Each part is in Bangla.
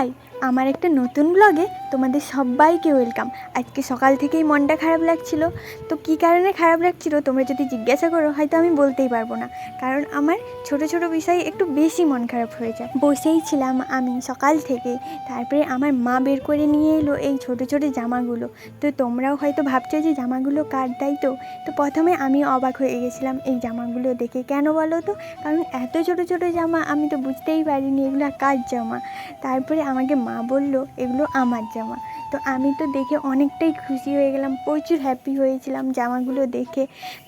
Hi আমার একটা নতুন ব্লগে তোমাদের সবাইকে ওয়েলকাম আজকে সকাল থেকেই মনটা খারাপ লাগছিল। তো কী কারণে খারাপ লাগছিল তোমরা যদি জিজ্ঞাসা করো, হয়তো আমি বলতেই পারব না। কারণ আমার ছোট ছোট বিষয়ে একটু বেশি মন খারাপ হয়ে যায়। বসেই ছিলাম আমি সকাল থেকে তারপরে আমার মা বের করে নিয়ে এলো এই ছোট ছোট জামাগুলো। তো তোমরাও হয়তো ভাবছ যে জামাগুলো কার তাই তো তো প্রথমে আমি অবাক হয়ে গেছিলাম, এই জামাগুলো দেখে কেন বলো তো? কারণ এত ছোট ছোট জামা আমি তো বুঝতেই পারিনি এগুলো কার জামা? তারপরে আমাকে মা বলল, এগুলো আমার জামা। তো আমি তো দেখে অনেকটাই খুশি হয়ে গেলাম, প্রচুর হ্যাপি হয়েছিলাম জামাগুলো দেখে।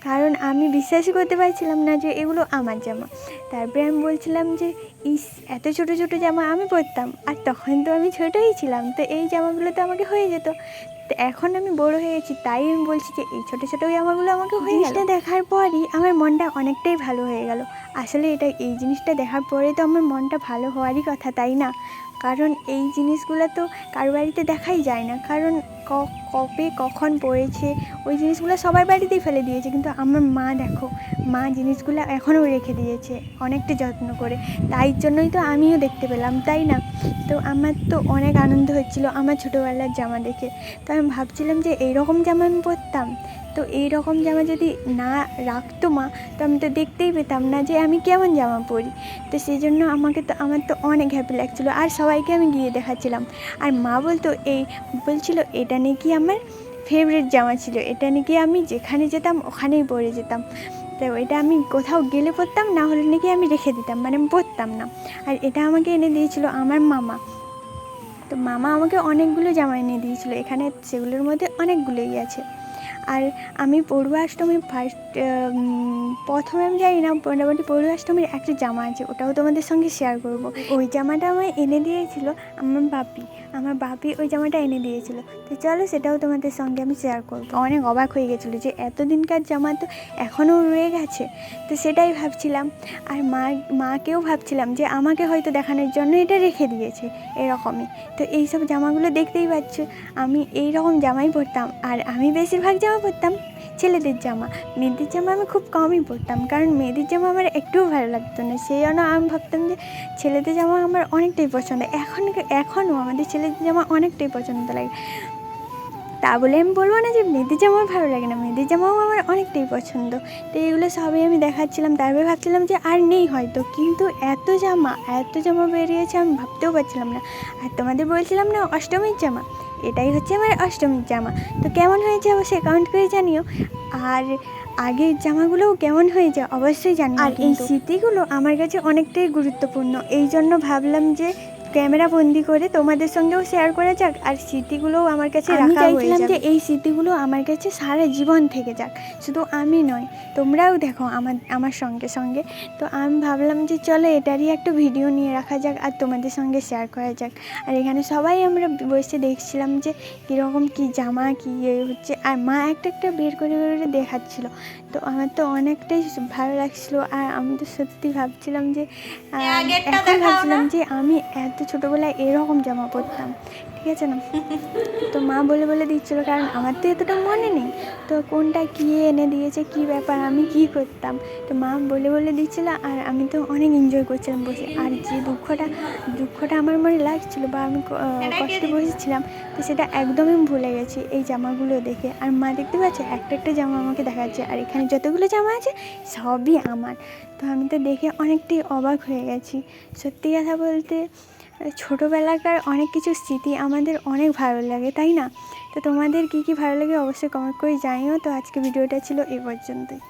কারণ আমি বিশ্বাসই করতে পারছিলাম না যে এগুলো আমার জামা। তারপরে আমি বলছিলাম যে, ইস, এত ছোট ছোট জামা আমি পরতাম। আর তখন তো আমি ছোটোই ছিলাম, তো এই জামাগুলো তো আমাকে হয়ে যেত। এখন আমি বড় হয়ে গেছি, তাই আমি বলছি যে, এই ছোটো ছোটো জামাগুলো আমাকে হয়ে জিনিসটা দেখার পরই আমার মনটা অনেকটাই ভালো হয়ে গেল। আসলে এটা, এই জিনিসটা দেখার পরে তো আমার মনটা ভালো হওয়ারই কথা, তাই না? কারণ এই জিনিসগুলো তো কারও বাড়িতে দেখাই যায় না। কারণ কবে কখন পড়েছে, ওই জিনিসগুলো সবার বাড়িতেই ফেলে দিয়েছে, কিন্তু আমার মা দেখো, মা জিনিসগুলো এখনও রেখে দিয়েছে অনেকটা যত্ন করে। তাই জন্যই তো আমিও দেখতে পেলাম, তাই না? তো আমার তো অনেক আনন্দ হচ্ছিল আমার ছোটোবেলার জামা দেখে। তো আমি ভাবছিলাম যে এইরকম জামা আমি পরতাম, তো এই রকম জামা যদি না রাখতো মা, তো আমি তো দেখতেই পেতাম না যে আমি কেমন জামা পরি। তো সেই জন্য আমাকে তো, আমার তো অনেক হ্যাপি লাগছিল, আর সবাইকে আমি গিয়ে দেখাচ্ছিলাম। আর মা বলতো, এই, বলছিল, এটা নাকি আমার ফেভারিট জামা ছিল? এটা নাকি আমি যেখানে যেতাম, ওখানেই পরে যেতাম। তো এটা আমি কোথাও গেলে পরতাম, না হলে নাকি আমি রেখে দিতাম। মানে আমি পরতাম না। আর এটা আমাকে এনে দিয়েছিল আমার মামা। তো মামা আমাকে অনেকগুলো জামা এনে দিয়েছিল। এখানে সেগুলোর মধ্যে অনেকগুলোই আছে। আর আমি পড়ুয়াষ্টমী ফার্স্ট প্রথমে আমি জানি না, মোটামুটি পড়ুয়াষ্টমীর একটা জামা আছে, ওটাও তোমাদের সঙ্গে শেয়ার করব। ওই জামাটা আমায় এনে দিয়েছিল আমার বাপি আমার বাপি ওই জামাটা এনে দিয়েছিল। তো চলো সেটাও তোমাদের সঙ্গে আমি শেয়ার করব। অনেক অবাক হয়ে গেছিল যে এতদিনকার জামা তো এখনও রয়ে গেছে। তো সেটাই ভাবছিলাম, আর মা, মাকেও ভাবছিলাম যে আমাকে হয়তো দেখানোর জন্য এটা রেখে দিয়েছে, এরকমই। তো এই সব জামাগুলো দেখতেই পাচ্ছ, আমি এই রকম জামাই পরতাম, আর আমি বেশিরভাগ জামা পরতাম ছেলেদের জামা। মেয়েদের জামা আমি খুব কমই পরতাম কারণ মেয়েদের জামা আমার একটুও ভালো লাগতো না। সেই জন্য আমি ভাবতাম যে ছেলেদের জামা আমার অনেকটাই পছন্দ। এখন এখনও আমাদের ছেলেদের জামা অনেকটাই পছন্দ লাগে। তা বলে আমি বলব না যে মেয়েদের জামা আমার ভালো লাগে না, মেয়েদের জামাও আমার অনেকটাই পছন্দ। তো এগুলো সবই আমি দেখাচ্ছিলাম, তারপরে ভাবছিলাম যে আর নেই হয়তো, কিন্তু এত জামা এত জামা বেরিয়েছে আমি ভাবতেও পারছিলাম না। আর তোমাদের বলছিলাম না অষ্টমীর জামা এটাই হচ্ছে আমার অষ্টমীর জামা। তো কেমন হয়েছে অবশ্যই কমেন্ট করে জানিও। আর আগের জামাগুলোও কেমন হয়েছে অবশ্যই জানি আর এই স্মৃতিগুলো আমার কাছে অনেকটাই গুরুত্বপূর্ণ। এই জন্য ভাবলাম যে ক্যামেরা বন্দি করে তোমাদের সঙ্গেও শেয়ার করা যাক আর স্মৃতিগুলোও আমার কাছে আমি রাখা চাইছিলাম যে এই স্মৃতিগুলো আমার কাছে সারা জীবন থেকে যাক। শুধু আমি নয় তোমরাও দেখো আমার আমার সঙ্গে সঙ্গে। তো আমি ভাবলাম যে চলো এটারই একটা ভিডিও নিয়ে রাখা যাক আর তোমাদের সঙ্গে শেয়ার করা যাক। আর এখানে সবাই আমরা বসে দেখছিলাম যে কীরকম কী জামা কী ইয়ে হচ্ছে। আর মা একটা একটা বের করে বের করে দেখাচ্ছিলো। তো আমার তো অনেকটাই ভালো লাগছিল। আর আমি তো সত্যি ভাবছিলাম যে এখন ভাবছিলাম যে আমি এত ছোটোবেলায় এরকম জামা পরতাম ঠিক আছে না? তো মা বলে বলে দিচ্ছিল কারণ আমার তো এতটা মনে নেই। তো কোনটা কী এনে দিয়েছে কী ব্যাপার আমি কী করতাম? তো মা বলে বলে দিচ্ছিল আর আমি তো অনেক এনজয় করছিলাম বসে। আর যে দুঃখটা দুঃখটা আমার মনে লাগছিল বা আমি কষ্টে বসেছিলাম তো সেটা একদমই ভুলে গেছি এই জামাগুলো দেখে। আর মা দেখতে পাচ্ছে একটা একটা জামা আমাকে দেখাচ্ছে আর এখানে যতগুলো জামা আছে সবই আমার। তো আমি তো দেখে অনেকটাই অবাক হয়ে গেছি। সত্যি কথা বলতে ছোটোবেলাকার অনেক কিছু স্মৃতি আমাদের অনেক ভালো লাগে, তাই না? তো তোমাদের কী কী ভালো লাগে অবশ্যই কমেন্ট করে জানিও। তো আজকে ভিডিওটা ছিল এ পর্যন্তই।